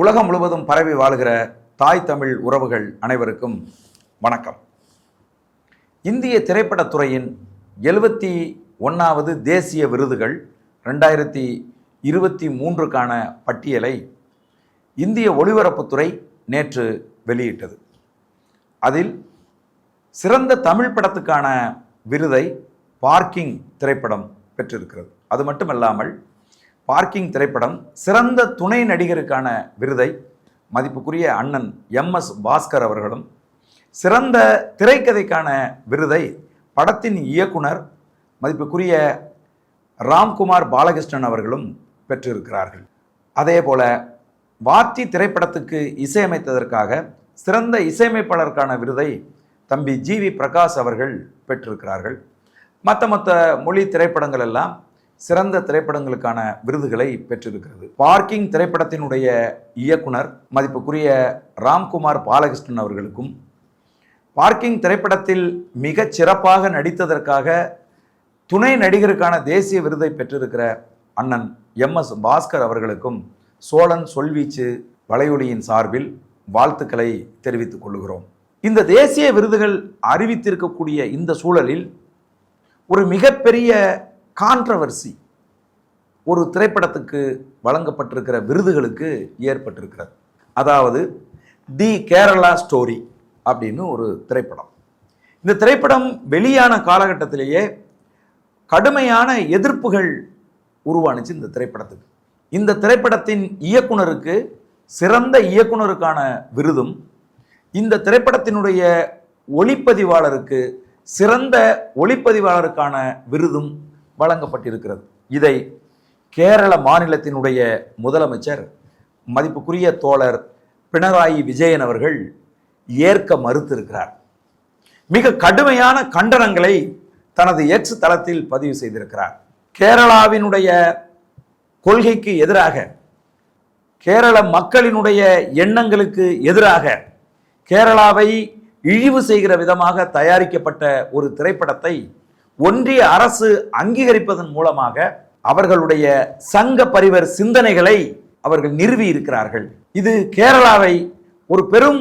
உலகம் முழுவதும் பரவி வாழ்கிற தாய் தமிழ் உறவுகள் அனைவருக்கும் வணக்கம். இந்திய திரைப்படத்துறையின் எழுபத்தி ஒன்றாவது தேசிய விருதுகள் ரெண்டாயிரத்தி இருபத்தி மூன்றுக்கான பட்டியலை இந்திய ஒளிபரப்புத்துறை நேற்று வெளியிட்டது. அதில் சிறந்த தமிழ் படத்துக்கான விருதை பார்க்கிங் திரைப்படம் பெற்றிருக்கிறது. அது மட்டுமல்லாமல் பார்க்கிங் திரைப்படம் சிறந்த துணை நடிகருக்கான விருதை மதிப்புக்குரிய அண்ணன் எம் எஸ் பாஸ்கர் அவர்களும் சிறந்த திரைக்கதைக்கான விருதை படத்தின் இயக்குனர் மதிப்புக்குரிய ராம்குமார் பாலகிருஷ்ணன் அவர்களும் பெற்றிருக்கிறார்கள். அதே போல வாத்தி திரைப்படத்துக்கு இசையமைத்ததற்காக சிறந்த இசையமைப்பாளருக்கான விருதை தம்பி ஜி வி பிரகாஷ் அவர்கள் பெற்றிருக்கிறார்கள். மற்ற மற்ற மொழி திரைப்படங்கள் எல்லாம் சிறந்த திரைப்படங்களுக்கான விருதுகளை பெற்றிருக்கிறது. பார்க்கிங் திரைப்படத்தினுடைய இயக்குனர் மதிப்புக்குரிய ராம்குமார் பாலகிருஷ்ணன் அவர்களுக்கும் பார்க்கிங் திரைப்படத்தில் மிகச் சிறப்பாக நடித்ததற்காக துணை நடிகருக்கான தேசிய விருதை பெற்றிருக்கிற அண்ணன் எம். எஸ். பாஸ்கர் அவர்களுக்கும் சோழன் சொல்வீச்சு வலையொலியின் சார்பில் வாழ்த்துக்களை தெரிவித்துக் கொள்கிறோம் இந்த தேசிய விருதுகள் அறிவித்திருக்கக்கூடிய இந்த சூழலில் ஒரு மிகப்பெரிய கான்ட்ரவர்சி ஒரு திரைப்படத்துக்கு வழங்கப்பட்டிருக்கிற விருதுகளுக்கு ஏற்பட்டிருக்கிறது. அதாவது தி கேரளா ஸ்டோரி அப்படின்னு ஒரு திரைப்படம். இந்த திரைப்படம் வெளியான காலகட்டத்திலேயே கடுமையான எதிர்ப்புகள் உருவானுச்சு இந்த திரைப்படத்துக்கு. இந்த திரைப்படத்தின் இயக்குனருக்கு சிறந்த இயக்குனருக்கான விருதும் இந்த திரைப்படத்தினுடைய ஒளிப்பதிவாளருக்கு சிறந்த ஒளிப்பதிவாளருக்கான விருதும் வழங்கப்பட்டிருக்கிறது. இதை கேரள மாநிலத்தினுடைய முதலமைச்சர் மதிப்புக்குரிய தோழர் பினராயி விஜயன் அவர்கள் ஏற்க மறுத்திருக்கிறார். மிக கடுமையான கண்டனங்களை தனது எக்ஸ் தளத்தில் பதிவு செய்திருக்கிறார். கேரளாவினுடைய கொள்கைக்கு எதிராக கேரள மக்களினுடைய எண்ணங்களுக்கு எதிராக கேரளாவை இழிவு செய்கிற விதமாக தயாரிக்கப்பட்ட ஒரு திரைப்படத்தை ஒன்றிய அரசு அங்கீகரிப்பதன் மூலமாக அவர்களுடைய சங்க பரிவர் சிந்தனைகளை அவர்கள் நிறுவி இருக்கிறார்கள். இது கேரளாவை ஒரு பெரும்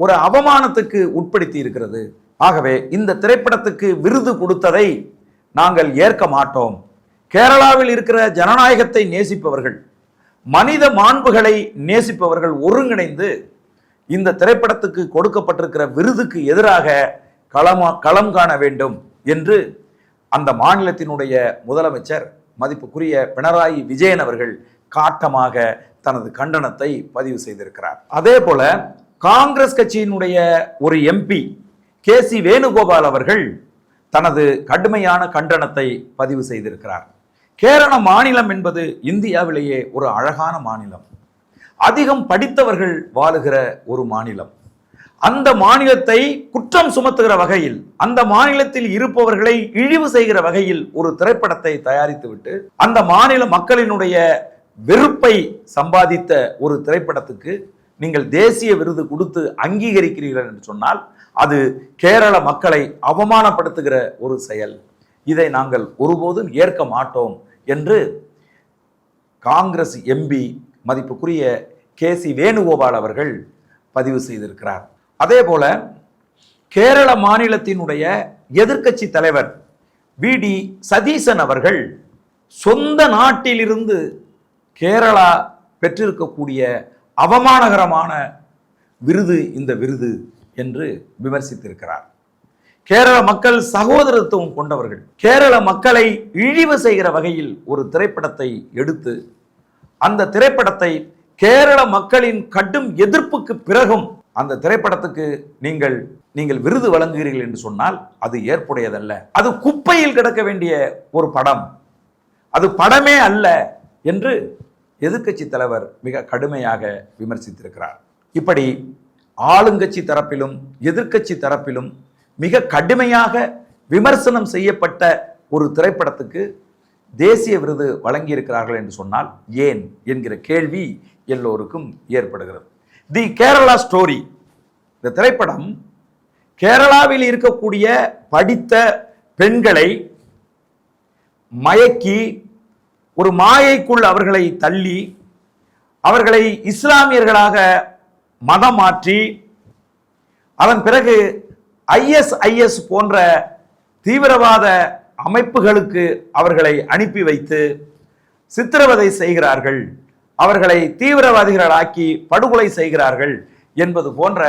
ஒரு அவமானத்துக்கு உட்படுத்தி இருக்கிறது. ஆகவே இந்த திரைப்படத்துக்கு விருது கொடுத்ததை நாங்கள் ஏற்க மாட்டோம். கேரளாவில் இருக்கிற ஜனநாயகத்தை நேசிப்பவர்கள் மனித மாண்புகளை நேசிப்பவர்கள் ஒருங்கிணைந்து இந்த திரைப்படத்துக்கு கொடுக்கப்பட்டிருக்கிற விருதுக்கு எதிராக களமா களம் காண வேண்டும் என்று அந்த மாநிலத்தினுடைய முதலமைச்சர் மதிப்புக்குரிய பினராயி விஜயன் அவர்கள் காட்டமாக தனது கண்டனத்தை பதிவு செய்திருக்கிறார். அதே போல காங்கிரஸ் கட்சியினுடைய ஒரு எம்பி கே சி வேணுகோபால் அவர்கள் தனது கடுமையான கண்டனத்தை பதிவு செய்திருக்கிறார். கேரள மாநிலம் என்பது இந்தியாவிலேயே ஒரு அழகான மாநிலம். அதிகம் படித்தவர்கள் வாழுகிற ஒரு மாநிலம். அந்த மாநிலத்தை குற்றம் சுமத்துகிற வகையில் அந்த மாநிலத்தில் இருப்பவர்களை இழிவு செய்கிற வகையில் ஒரு திரைப்படத்தை தயாரித்துவிட்டு அந்த மாநில மக்களினுடைய வெறுப்பை சம்பாதித்த ஒரு திரைப்படத்துக்கு நீங்கள் தேசிய விருது கொடுத்து அங்கீகரிக்கிறீர்கள் என்று சொன்னால் அது கேரள மக்களை அவமானப்படுத்துகிற ஒரு செயல். இதை நாங்கள் ஒருபோதும் ஏற்க மாட்டோம் என்று காங்கிரஸ் எம்பி மதிப்புக்குரிய கே சி வேணுகோபால் அவர்கள் பதிவு செய்திருக்கிறார். அதே போல கேரள மாநிலத்தினுடைய எதிர்க்கட்சி தலைவர் வி டி சதீசன் அவர்கள் சொந்த நாட்டிலிருந்து கேரளா பெற்றிருக்கக்கூடிய அவமானகரமான விருது இந்த விருது என்று விமர்சித்திருக்கிறார். கேரள மக்கள் சகோதரத்துவம் கொண்டவர்கள் கேரள மக்களை இழிவு செய்கிற வகையில் ஒரு திரைப்படத்தை எடுத்து அந்த திரைப்படத்தை கேரள மக்களின் கடும் எதிர்ப்புக்கு பிறகும் அந்த திரைப்படத்துக்கு நீங்கள் நீங்கள் விருது வழங்குகிறீர்கள் என்று சொன்னால் அது ஏற்புடையதல்ல. அது குப்பையில் கிடக்க வேண்டிய ஒரு படம். அது படமே அல்ல என்று எதிர்க்கட்சி தலைவர் மிக கடுமையாக விமர்சித்திருக்கிறார். இப்படி ஆளுங்கட்சி தரப்பிலும் எதிர்க்கட்சி தரப்பிலும் மிக கடுமையாக விமர்சனம் செய்யப்பட்ட ஒரு திரைப்படத்துக்கு தேசிய விருது வழங்கியிருக்கிறார்கள் என்று சொன்னால் ஏன் என்கிற கேள்வி எல்லோருக்கும் ஏற்படுகிறது. The Kerala story. இந்த திரைப்படம் கேரளாவில் இருக்கக்கூடிய படித்த பெண்களை மயக்கி ஒரு மாயைக்குள் அவர்களை தள்ளி அவர்களை இஸ்லாமியர்களாக மதம் மாற்றி அதன் பிறகு ஐஎஸ்ஐஎஸ் போன்ற தீவிரவாத அமைப்புகளுக்கு அவர்களை அனுப்பி வைத்து சித்திரவதை செய்கிறார்கள். அவர்களை தீவிரவாதிகளாக்கி படுகொலை செய்கிறார்கள் என்பது போன்ற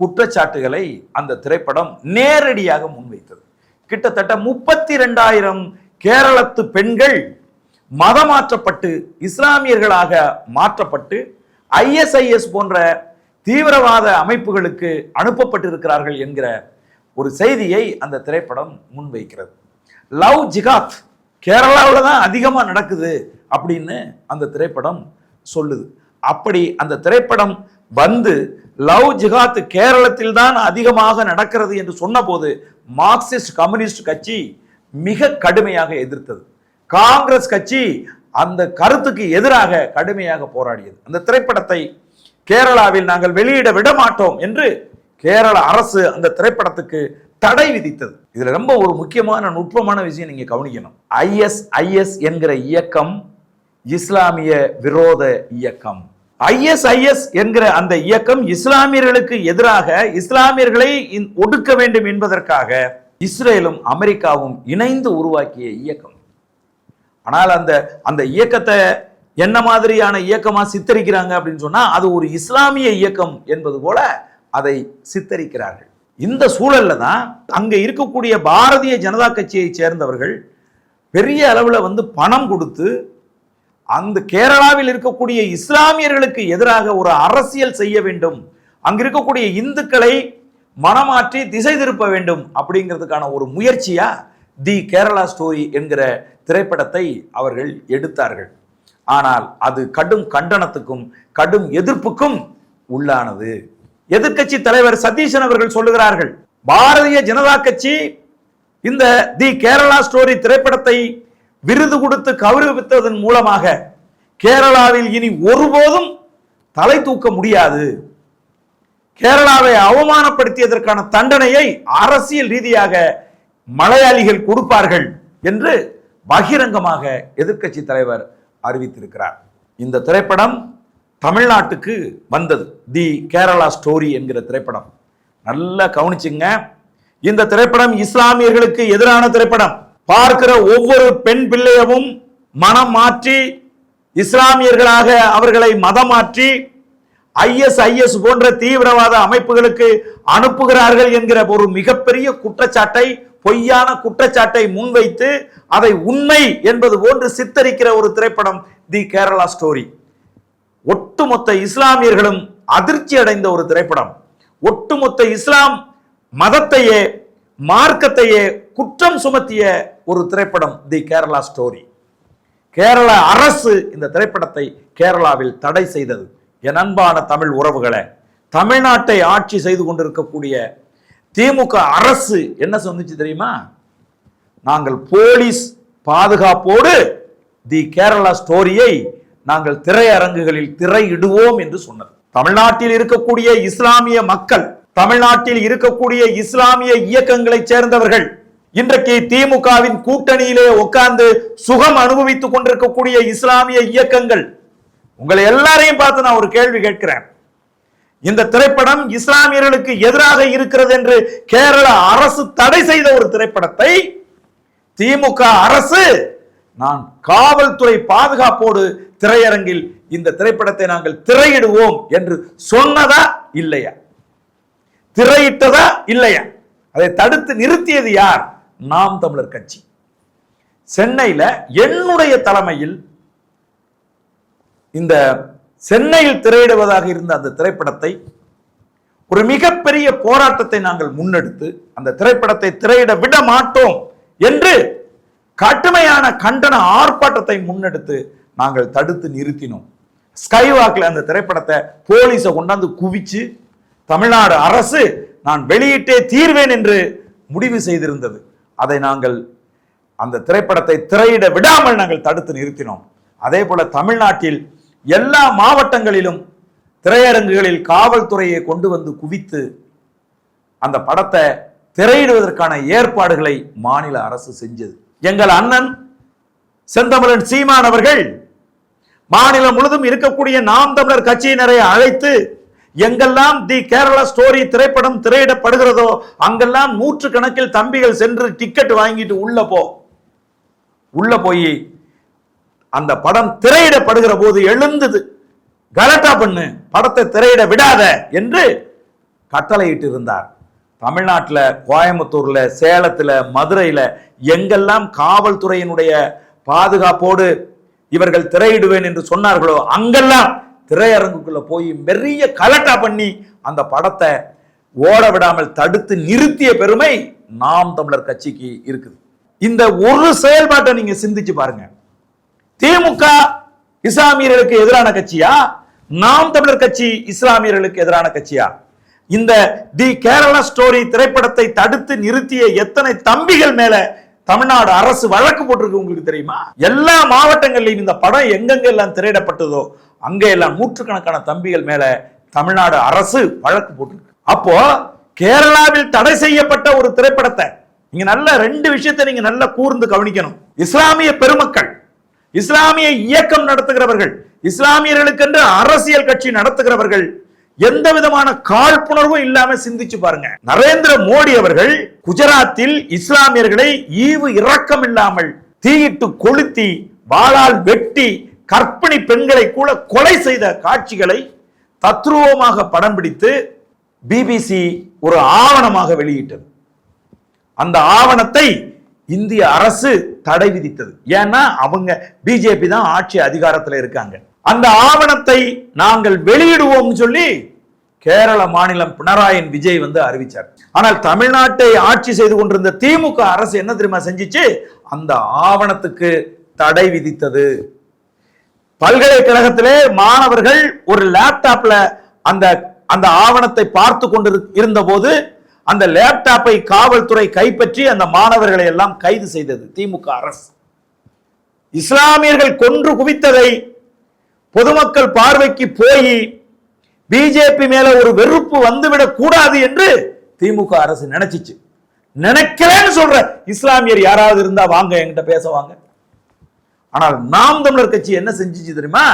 குற்றச்சாட்டுகளை அந்த திரைப்படம் நேரடியாக முன்வைத்தது. கிட்டத்தட்ட முப்பத்தி ரெண்டாயிரம் கேரளத்து பெண்கள் மதமாற்றப்பட்டு இஸ்லாமியர்களாக மாற்றப்பட்டு ஐஎஸ்ஐஎஸ் போன்ற தீவிரவாத அமைப்புகளுக்கு அனுப்பப்பட்டிருக்கிறார்கள் என்கிற ஒரு செய்தியை அந்த திரைப்படம் முன்வைக்கிறது. லவ் ஜிகாத் கேரளாவில் தான் அதிகமாக நடக்குது அப்படின்னு அந்த திரைப்படம் சொல்லுது. அப்படி அந்த திரைப்படம் வந்து லவ் ஜிகாத் கேரளத்தில் தான் அதிகமாக நடக்கிறது என்று சொன்னபோது மார்க்சிஸ்ட் கம்யூனிஸ்ட் கட்சி மிக கடுமையாக எதிர்த்தது. காங்கிரஸ் கட்சி அந்த கருத்துக்கு எதிராக கடுமையாக போராடியது. அந்த திரைப்படத்தை கேரளாவில் நாங்கள் வெளியிட விட மாட்டோம் என்று கேரள அரசு அந்த திரைப்படத்துக்கு தடை விதித்தது. இதுல ரொம்ப ஒரு முக்கியமான நுட்பமான விஷயம் நீங்க கவனிக்கணும். ஐஎஸ் ஐஎஸ் என்கிற இயக்கம் இஸ்லாமிய விரோத இயக்கம். ஐஎஸ்ஐஎஸ் என்கிற அந்த இயக்கம் இஸ்லாமியர்களுக்கு எதிராக இஸ்லாமியர்களை இந்- ஒடுக்க வேண்டும் என்பதற்காக இஸ்ரேலும் அமெரிக்காவும் இணைந்து உருவாக்கிய இயக்கம். ஆனால் அந்த அந்த இயக்கத்தை என்ன மாதிரியான இயக்கமா சித்தரிக்கிறாங்க அப்படின்னு சொன்னா அது ஒரு இஸ்லாமிய இயக்கம் என்பது போல அதை சித்தரிக்கிறார்கள். இந்த சூழல்ல தான் அங்க இருக்கக்கூடிய பாரதிய ஜனதா கட்சியை சேர்ந்தவர்கள் பெரிய அளவில் வந்து பணம் கொடுத்து அந்த கேரளாவில் இருக்கக்கூடிய இஸ்லாமியர்களுக்கு எதிராக ஒரு அரசியல் செய்ய வேண்டும். அங்க இருக்கக்கூடிய இந்துக்களை மனமாற்றி திசை திருப்ப வேண்டும் அப்படிங்கிறதுக்கான ஒரு முயற்சியா தி கேரளா ஸ்டோரி என்கிற திரைப்படத்தை அவர்கள் எடுத்தார்கள். ஆனால் அது கடும் கண்டனத்துக்கும் கடும் எதிர்ப்புக்கும் உள்ளானது. எதிர்க்கட்சி தலைவர் சதீஷன் அவர்கள் சொல்லுகிறார்கள் பாரதிய ஜனதா கட்சி இந்த தி கேரளா ஸ்டோரி திரைப்படத்தை விருது கொடுத்து கௌரவித்ததன் மூலமாக கேரளாவில் இனி ஒருபோதும் தலை தூக்க முடியாது. கேரளாவை அவமானப்படுத்தியதற்கான தண்டனையை அரசியல் ரீதியாக மலையாளிகள் கொடுப்பார்கள் என்று பகிரங்கமாக எதிர்க்கட்சி தலைவர் அறிவித்திருக்கிறார். இந்த திரைப்படம் தமிழ்நாட்டுக்கு வந்தது. தி கேரளா ஸ்டோரி என்கிற திரைப்படம். நல்லா கவனிச்சுங்க. இந்த திரைப்படம் இஸ்லாமியர்களுக்கு எதிரான திரைப்படம். பார்க்கிற ஒவ்வொரு பெண் பிள்ளையவும் மனம் மாற்றி இஸ்லாமியர்களாக அவர்களை மதம் மாற்றி ஐஎஸ்ஐஎஸ் போன்ற தீவிரவாத அமைப்புகளுக்கு அனுப்புகிறார்கள் என்கிற ஒரு மிகப்பெரிய குற்றச்சாட்டை பொய்யான குற்றச்சாட்டை முன்வைத்து அதை உண்மை என்பது போன்று சித்தரிக்கிற ஒரு திரைப்படம் தி கேரளா ஸ்டோரி. ஒட்டுமொத்த இஸ்லாமியர்களும் அதிர்ச்சி அடைந்த ஒரு திரைப்படம். ஒட்டுமொத்த இஸ்லாம் மதத்தையே மார்க்கத்தையே குற்றம் சுமத்திய ஒரு திரைப்படம் தி கேரளா ஸ்டோரி கேரள அரசு இந்த திரைப்படத்தை கேரளாவில் தடை செய்தது. என் அன்பான தமிழ் உறவுகளை தமிழ்நாட்டை ஆட்சி செய்து கொண்டிருக்கக்கூடிய திமுக அரசு என்ன சொன்னிச்சு தெரியுமா? நாங்கள் போலீஸ் பாதுகாப்போடு தி கேரளா ஸ்டோரியை நாங்கள் திரையரங்குகளில் திரையிடுவோம் என்று சொன்னது. தமிழ்நாட்டில் இருக்கக்கூடிய இஸ்லாமிய மக்கள் தமிழ்நாட்டில் இருக்கக்கூடிய இஸ்லாமிய இயக்கங்களைச் சேர்ந்தவர்கள் இன்றைக்கு திமுகவின் கூட்டணியிலே உட்கார்ந்து சுகம் அனுபவித்துக் கொண்டிருக்கக்கூடிய இஸ்லாமிய இயக்கங்கள். உங்களை எல்லாரையும் பார்த்து நான் ஒரு கேள்வி கேட்கிறேன். இந்த திரைப்படம் இஸ்லாமியர்களுக்கு எதிராக இருக்கிறது என்று கேரள அரசு தடை செய்த ஒரு திரைப்படத்தை திமுக அரசு நான் காவல்துறை பாதுகாப்போடு திரையரங்கில் இந்த திரைப்படத்தை நாங்கள் திரையிடுவோம் என்று சொன்னதா இல்லையா? திரையிட்டதா இல்லையா? அதை தடுத்து நிறுத்தியது யார்? நாம் தமிழர் கட்சி. சென்னையில் என்னுடைய தலைமையில் இந்த சென்னையில் திரையிடுவதாக இருந்த அந்த திரைப்படத்தை ஒரு மிகப்பெரிய போராட்டத்தை நாங்கள் முன்னெடுத்து அந்த திரைப்படத்தை திரையிட விட மாட்டோம் என்று கடுமையான கண்டன ஆர்ப்பாட்டத்தை முன்னெடுத்து நாங்கள் தடுத்து நிறுத்தினோம். ஸ்கைவாக்ல அந்த திரைப்படத்தை போலீஸை கொண்டாந்து குவிச்சு தமிழ்நாடு அரசு நான் வெளியிட்டே தீர்வேன் என்று முடிவு செய்திருந்தது. அதை நாங்கள் அந்த திரைப்படத்தை திரையிட விடாமல் நாங்கள் தடுத்து நிறுத்தினோம். அதே போல தமிழ்நாட்டில் எல்லா மாவட்டங்களிலும் திரையரங்குகளில் காவல்துறையை கொண்டு வந்து குவித்து அந்த படத்தை திரையிடுவதற்கான ஏற்பாடுகளை மாநில அரசு செஞ்சது. எங்கள் அண்ணன் செந்தமிழன் சீமான் அவர்கள் மாநிலம் முழுதும் இருக்கக்கூடிய நாம் தமிழர் கட்சியினரை அழைத்து எங்கெல்லாம் தி கேரளா ஸ்டோரி திரைப்படம் திரையிடப்படுகிறதோ அங்கெல்லாம் நூற்று கணக்கில் தம்பிகள் சென்று டிக்கெட் வாங்கிட்டு உள்ள போ. உள்ள போய் அந்த படம் திரையிடப்படுகிற போது எழுந்தது. கலட்டா பண்ணு படத்தை திரையிட விடாத என்று கட்டளையிட்டு இருந்தார் தமிழ்நாட்டில் கோயம்புத்தூர்ல சேலத்துல மதுரையில எங்கெல்லாம் காவல்துறையினுடைய பாதுகாப்போடு இவர்கள் திரையிடுவேன் என்று சொன்னார்களோ அங்கெல்லாம் திரையரங்குக்குள்ள போய் பெரிய கலட்டா பண்ணி அந்த படத்தை ஓட விடாமல் தடுத்து நிறுத்திய பெருமை நாம் தமிழர் கட்சிக்கு இருக்குது. இந்த ஒரு செயல்பாட்டை நீங்க சிந்திச்சு பாருங்க. திமுக இஸ்லாமியர்களுக்கு எதிரான கட்சியா? நாம் தமிழர் கட்சி இஸ்லாமியர்களுக்கு எதிரான கட்சியா? இந்த தி கேரளா ஸ்டோரி திரைப்படத்தை தடுத்து நிறுத்திய எத்தனை தம்பிகள் மேல தமிழ்நாடு அரசு வழக்கு போட்டிருக்கு உங்களுக்கு தெரியுமா? எல்லா மாவட்டங்களிலும் இந்த படம் எங்கெங்கெல்லாம் திரையிடப்பட்டதோ அங்கே எல்லாம் நூற்றுக்கணக்கான தம்பிகள் மேல தமிழ்நாடு அரசு வழக்கு போட்டிருக்கு. அப்போ கேரளாவில் தடை செய்யப்பட்ட ஒரு திரைப்படத்தை நீங்க நல்ல ரெண்டு விஷயத்தை நீங்க நல்லா கூர்ந்து கவனிக்கணும். இஸ்லாமிய பெருமக்கள் இஸ்லாமிய இயக்கம் நடத்துகிறவர்கள் இஸ்லாமியர்களுக்கென்று அரசியல் கட்சி நடத்துகிறவர்கள் எந்த விதமான காழ்ப்புணர்வும் இல்லாம சிந்திச்சு பாருங்க. நரேந்திர மோடி அவர்கள் குஜராத்தில் இஸ்லாமியர்களை ஈவு இரக்கம் இல்லாமல் தீயிட்டு கொளுத்தி வாளால் வெட்டி கற்பிணி பெண்களை கூட கொலை செய்த காட்சிகளை தத்ரூபமாக படம் பிடித்து பிபிசி ஒரு ஆவணமாக வெளியிட்டது. அந்த ஆவணத்தை இந்திய அரசு தடை விதித்தது. ஏன்னா அவங்க பிஜேபி தான் ஆட்சி அதிகாரத்தில் இருக்காங்க. அந்த ஆவணத்தை நாங்கள் வெளியிடுவோம் சொல்லி கேரள மாநிலம் பினராயன் விஜய் வந்து அறிவிச்சார். ஆனால் தமிழ்நாட்டை ஆட்சி செய்து கொண்டிருந்த திமுக அரசு என்ன தெரியுமா செஞ்சிச்சு? அந்த ஆவணத்துக்கு தடை விதித்தது. பல்கலைக்கழகத்திலே மாணவர்கள் ஒரு லேப்டாப்ல அந்த அந்த ஆவணத்தை பார்த்து கொண்டு இருந்த போது அந்த லேப்டாப்பை காவல்துறை கைப்பற்றி அந்த மாணவர்களை எல்லாம் கைது செய்தது திமுக அரசு. இஸ்லாமியர்கள் கொன்று குவித்ததை பொதுமக்கள் பார்வைக்கு போய் பிஜேபி மேல ஒரு வெறுப்பு வந்துவிடக் கூடாது என்று திமுக அரசு நினைச்சிச்சு. நினைக்கிறேன்னு சொல்ற இஸ்லாமியர் யாராவது இருந்தா வாங்க என்கிட்ட பேச வாங்க. ஆனால் நாம் தமிழர் கட்சி என்ன செஞ்சிச்சு தெரியுமா?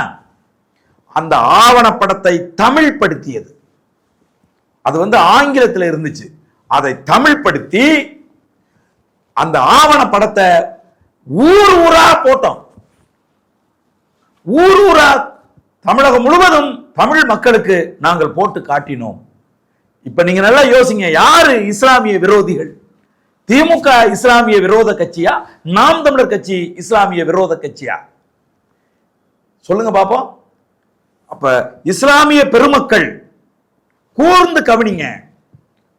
அந்த ஆவணப்படத்தை தமிழ் படுத்தியது அது வந்து ஆங்கிலத்தில் இருந்துச்சு. அதை தமிழ் படுத்தி அந்த ஆவணப்படத்தை ஊர் ஊரா போட்டோம். ஊர் ஊரா தமிழகம் முழுவதும் தமிழ் மக்களுக்கு நாங்கள் போட்டு காட்டினோம். இப்ப நீங்க நல்லா யோசிங்க யாரு இஸ்லாமிய விரோதிகள்? திமுக இஸ்லாமிய விரோத கட்சியா? நாம் தமிழர் கட்சி இஸ்லாமிய விரோத கட்சியா? சொல்லுங்க பாப்போம். அப்ப இஸ்லாமிய பெருமக்கள் கூர்ந்து கவனிங்க.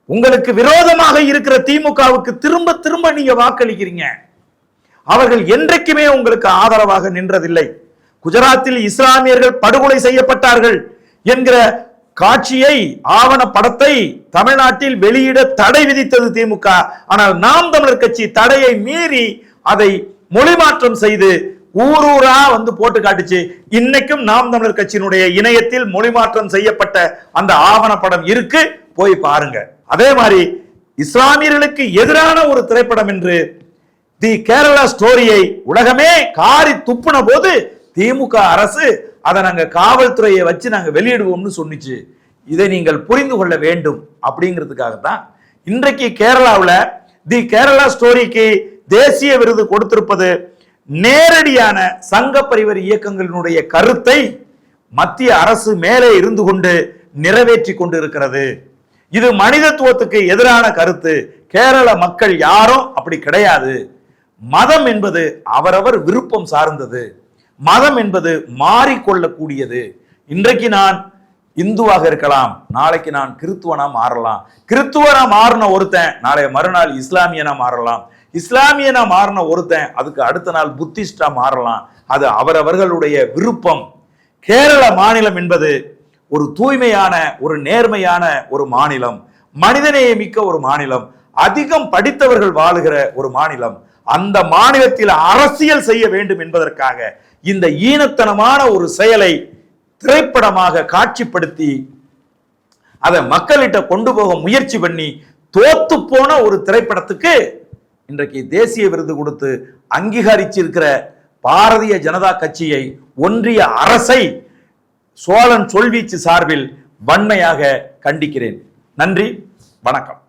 உங்களுக்கு விரோதமாக இருக்கிற திமுகவுக்கு திரும்ப திரும்ப நீங்க வாக்களிக்கிறீங்க. அவர்கள் என்றைக்குமே உங்களுக்கு ஆதரவாக நின்றதில்லை. குஜராத்தில் இஸ்லாமியர்கள் படுகொலை செய்யப்பட்டார்கள் என்கிற காட்சியை ஆவண படத்தை தமிழ்நாட்டில் வெளியிட தடை விதித்தது திமுக. ஆனால் நாம் தமிழர் கட்சி தடையை மீறி அதை மொழிமாற்றம் செய்து ஊரூரா வந்து போட்டு காட்டுச்சு. இன்னைக்கும் நாம் தமிழர் கட்சியினுடைய இணையத்தில் மொழிமாற்றம் செய்யப்பட்ட அந்த ஆவண படம் இருக்கு. போய் பாருங்க. அதே மாதிரி இஸ்லாமியர்களுக்கு எதிரான ஒரு திரைப்படம் என்று தி கேரளா ஸ்டோரியை உலகமே காரி துப்புன போது திமுக அரசு அதை நாங்கள் காவல்துறையை வச்சு நாங்கள் வெளியிடுவோம்னு சொன்னிச்சு. இதை நீங்கள் புரிந்து கொள்ள வேண்டும் அப்படிங்கிறதுக்காகத்தான் இன்றைக்கு கேரளாவில் தி கேரளா ஸ்டோரிக்கு தேசிய விருது கொடுத்திருப்பது நேரடியான சங்க பரிவர் இயக்கங்களினுடைய கருத்தை மத்திய அரசு மேலே இருந்து கொண்டு நிறைவேற்றி கொண்டு இருக்கிறது இது மனிதத்துவத்துக்கு எதிரான கருத்து. கேரள மக்கள் யாரும் அப்படி கிடையாது. மதம் என்பது அவரவர் விருப்பம் சார்ந்தது. மதம் என்பது மாறிக்கொள்ளக்கூடியது. இன்றைக்கு நான் இந்துவாக இருக்கலாம் நாளைக்கு நான் கிறித்துவனா மாறலாம். கிறித்துவனா மாறின ஒருத்தன் நாளைய மறுநாள் இஸ்லாமியனா மாறலாம். இஸ்லாமியனா மாறின ஒருத்தன் அதுக்கு அடுத்த நாள் புத்திஸ்டா மாறலாம். அது அவரவர்களுடைய விருப்பம். கேரள மாநிலம் என்பது ஒரு தூய்மையான ஒரு நேர்மையான ஒரு மாநிலம். மனிதநேயமிக்க ஒரு மாநிலம். அதிகம் படித்தவர்கள் வாழுகிற ஒரு மாநிலம் அந்த மாநிலத்தில் அரசியல் செய்ய வேண்டும் என்பதற்காக இந்த ஈனத்தனமான ஒரு செயலை திரைப்படமாக காட்சிப்படுத்தி அதை மக்கள்கிட்ட கொண்டு போக முயற்சி பண்ணி தோத்து போன ஒரு திரைப்படத்துக்கு இன்றைக்கு தேசிய விருது கொடுத்து அங்கீகரிச்சிருக்கிற பாரதிய ஜனதா கட்சியை ஒன்றிய அரசை சோழன் சொல்வீச்சு சார்பில் வன்மையாக கண்டிக்கிறேன். நன்றி வணக்கம்.